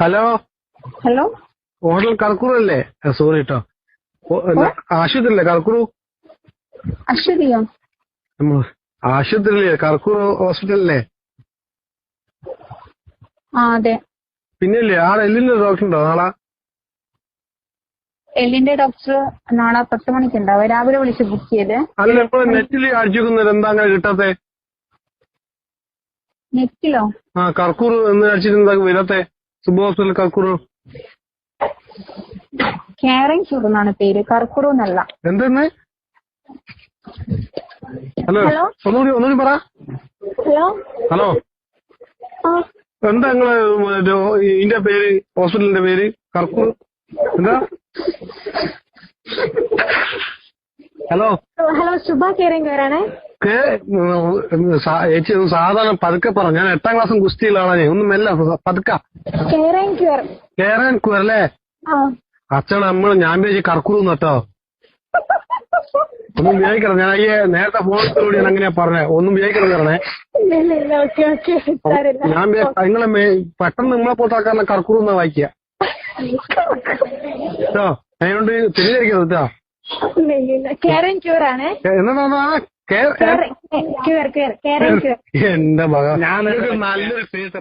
Hello. Hello. Hotel കർക്കുറു അല്ലേ? Sorry കേട്ടോ ആശുപത്രിയല്ലേ കർക്കുറു അശ്വതിയോ ആശുപത്രി അല്ലേ ഹോസ്പിറ്റലല്ലേ ആ അതെ. പിന്നെയില്ലേ ആടെ എല്ലിന്റെ ഡോക്ടർ ഉണ്ടോ നാളെ? എല്ലിന്റെ ഡോക്ടർ നാളെ പത്ത് മണിക്ക് ഉണ്ടാവും രാവിലെ വിളിച്ച് ബുക്ക് ചെയ്ത്. അല്ല നെറ്റിൽ അടിച്ചു എന്താ അങ്ങനെ കിട്ടാത്തെ? നെറ്റിലോ? ആ കർക്കൂർ എന്ന് അടിച്ചിട്ട് എന്താ വരാത്തെ? സുബ ഹോസ്പിറ്റൽ കർക്കൂർ. ക്യൂർ എന്നാണ് പേര്. കർക്കൂർ എന്നല്ല. എന്തെന്ന്? ഹലോ? ഒന്നുകൂടി ഒന്നുകൂടി പറ. ഹലോ? ഹലോ? എന്താ നിങ്ങൾ ഇതിന്റെ പേര് ഹോസ്പിറ്റലിന്റെ പേര്? കർക്കൂർ? എന്താ? ഹലോ? ഹലോ ശുഭ കെയറിംഗ് ക്യൂറാണേ കേ സാ- ചേച്ചി സാധാരണ പതുക്കെ പറഞ്ഞു. ഞാൻ എട്ടാം ക്ലാസ്സും ഗുസ്തിയിലാണ് ഞാൻ ഒന്നും മെല്ല പതുക്കേറെ ക്യൂർ. കേറാൻ അച്ഛൻ നമ്മൾ ഞാൻ പേജ് കർക്കൂർന്ന് കേട്ടോ ഒന്നും വിചാരിക്കണം ഞാൻ അയ്യേ നേരത്തെ ഫോണിലൂടെ ഞാൻ അങ്ങനെയാ പറഞ്ഞേ. ഒന്നും വിചാരിക്കണം പറഞ്ഞേ. ഞാൻ നിങ്ങളെ പെട്ടെന്ന് നിങ്ങളെ പോലത്തെ ആൾക്കാരെ കർക്കൂർ എന്നാ വായിക്കുക കേട്ടോ? അതിനോണ്ട് തിരിഞ്ഞിരിക്കരുത് കേട്ടോ. ഇല്ല എന്റെ മക ഞാനൊരു നല്ലൊരു